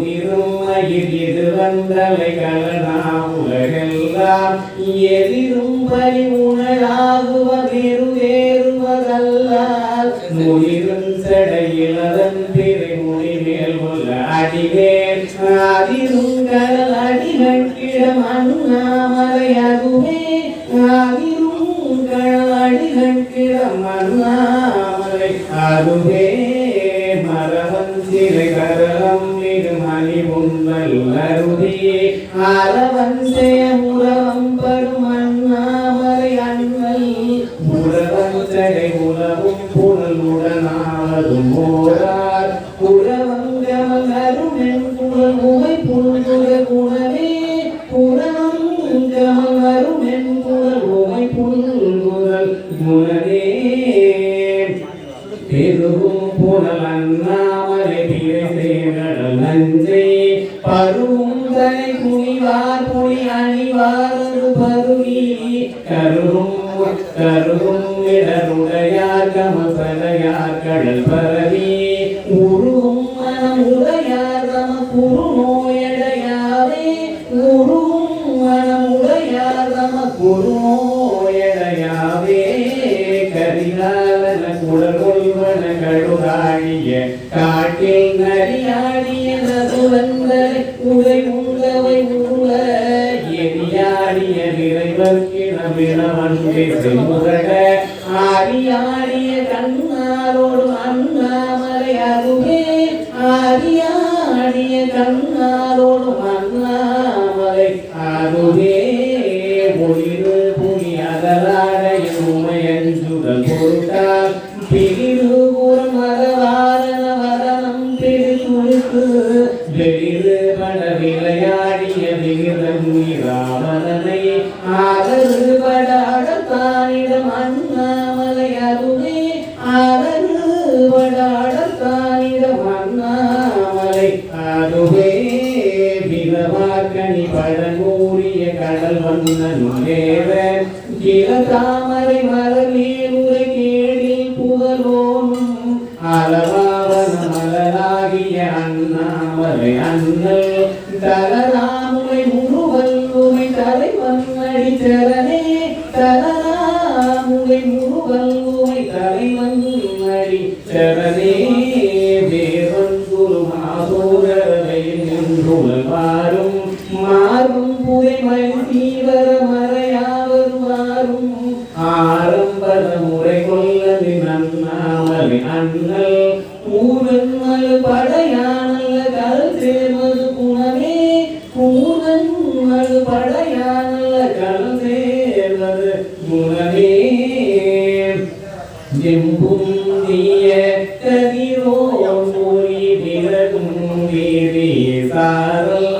முதிரும் மயிர் இது வந்தவை கலனா உலகெல்லாம் எதிரும் பலி உணராகுவதிரு வேறு வேறுவதல்லால் முதிரும் அதன் திரை முடிவேல் உள்ள அடிவேல் அதிரும் கடல் அடிகள் கிடம் அண்ணாமலை அதுவே அதிரும் கடல் அடிகள் கிடம் அண்ணாமலை அதுவே மரவன் சிறை கரலம் உங்கள் அருதியே அறவன் செய்ய உடையார் கடல் பரவி உருவும் மனம் உடையார் தம குரு நோயடையாரே உருவும் மனம் உடையார் தம குரு நோயடையாவே கரிகாலன குடல்வன கழுகாழிய காட்டில் நரியாடிய நதுவந்தரை உதை உண்டவை உருள எரியாடிய விரைவர்க்கிடமிடவன்கை செல்முரட ஆரியாடிய கண்ணு கடல் நன்னாமலை அண்ணல் ஊரல் படையானல்ல கல் சேர்வது குணமே ஊரல் படையானல்ல கல் சேர்வது குணமே எம்பும் தீய கதிரோ மொழி பிறகும் வீரி சாரல்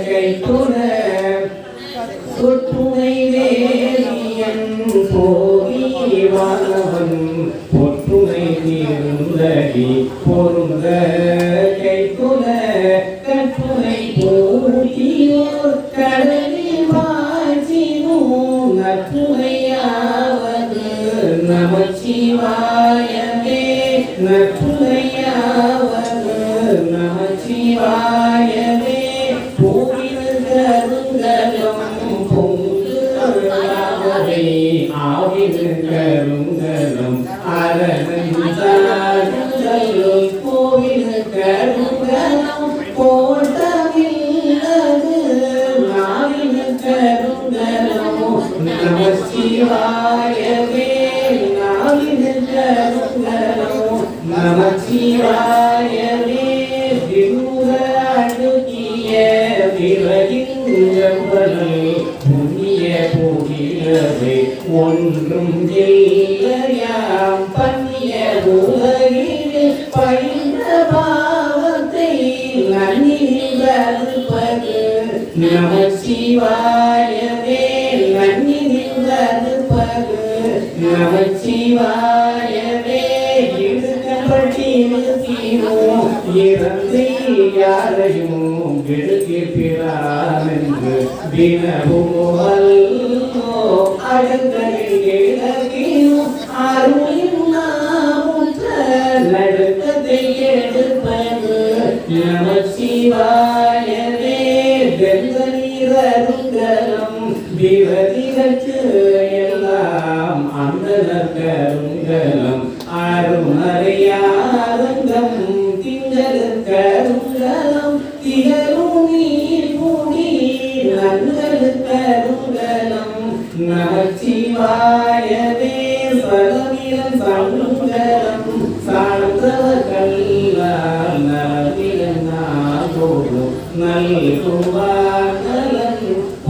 புல கட்டுரை போட்டியோர் கடலில் வாசினும் நற்றுமையாவது நமச்சிவாயமே. நற்றுமையாவது நமச்சிவாயமே. பூவின் கருங்கலம் பொங்குவரை ஆவின் கருங்கலம் அரணஞ்சாருதல் கருங்கலம் போட்டமில்லது நாவின் கருங்கலம் நம சிவாயவே நாவின் கருங்கலம் நம சிவாயவே ஒன்றும் இல்லை. நம சிவாயவே நன்னிருப்பது நம சிவாயவே இடுக்கப்பட்டிருக்கிறோம் இறந்து யாரையும்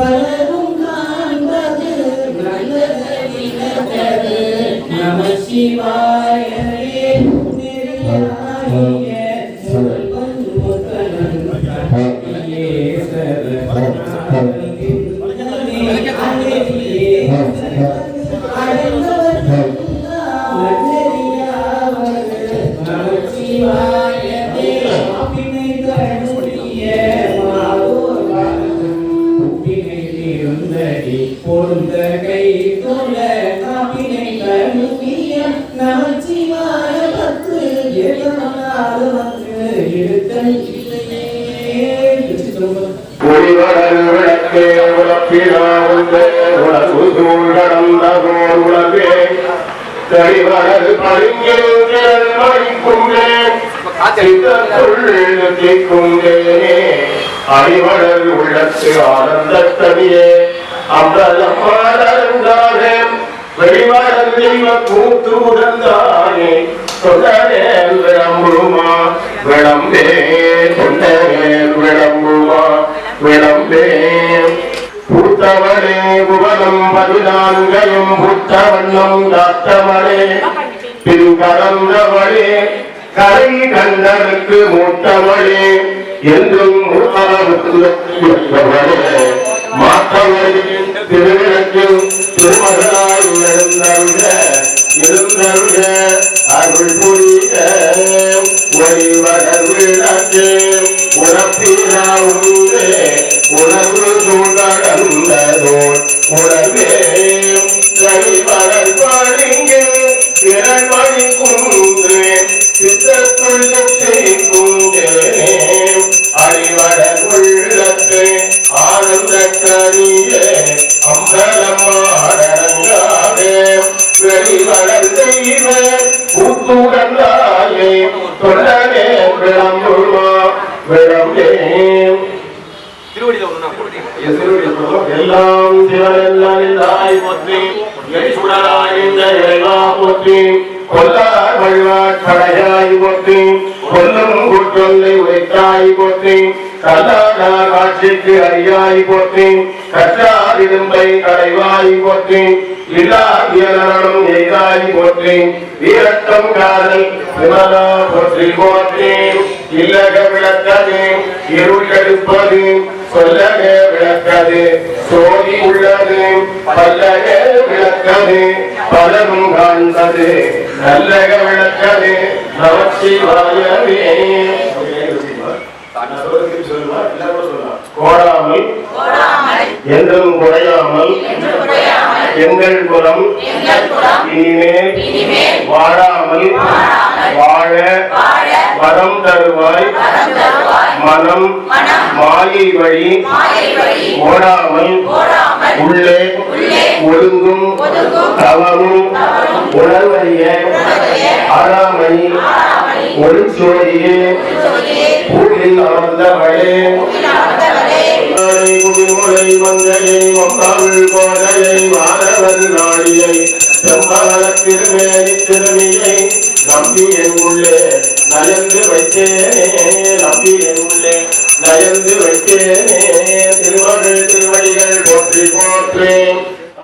பலரும் காண்பது நல்லது நம சிவாய ஒளிவடல் விளக்கே உலகு சூழ் கடந்ததோர் உலகே தெளிவடல் பளிங்கில் திரள் மணிக்குண்டே சித்தத்துள்ளே அறிவடல் உள்ளத்து ஆனந்தத்தனியே அம்பலமாடந்தாரே வெளிவடல் தெய்வ கூத்து உடந்தானே தொடரே விளம்புமா? விளம்பே தொண்டரே விளம்பு விளம்பே பூத்தவளே புவனம் பதினான்கையும் புத்த வண்ணம் காத்தவளே. பின்கலந்தவளே கரை கண்டனுக்கு மூத்தவளே. என்றும் முத்தவளே மாற்றவளே திருவிளக்கில் திருமகனாய் எழுந்தருக எழுந்தருக அருள் புரிய ஒளிவடர் விளக்கே உணப்பினா உண்டே வெளிவடல் தெய்வ புத்துடந்தாயே தொண்டனே விளம்புமா விளம்பே எல்லாம் போற்றி போற்றி கொல்லார் வழிவாட் படையாய் போற்றி கொல்லும் குற்றொல்லை உரைத்தாய் போற்றி காட்சிக்கு அறியாய் போற்றி கற்றார் இரும்பை கடைவாய் போற்றி இல்லா இயலனும் எய்தாய் போற்றி வீரட்டம் காதல் விமலா போற்றி போற்றி. இல்லக விளக்கது இருள் கெடுப்பது சொல்லக விளக்கது சோதி உள்ளது பல்லக விளக்கது பலரும் காண்பது. நல்லக விளக்கது நமச்சிவாயவே கோடாமல் என்றும் குறையாமல் எங்கள் குலம் இனிமேல் வாழாமல் வாழ வரம் தருவாய் மனம் மாயை வழி ஓடாமல் உள்ளே ஒழுங்கும் தவமும் உணர்வறிய ஆறாமணி ஒரு சோதியே பூவில் அமர்ந்தவளே மாணவர் நாடியை செம்பால திருமேனி திருமியை நம்பி என் உள்ளே நயந்து வைத்தேனே நம்பி என் உள்ளே நயந்து வைத்தேனே. திருவகள் திருவடிகள் போற்றி போற்றேன்.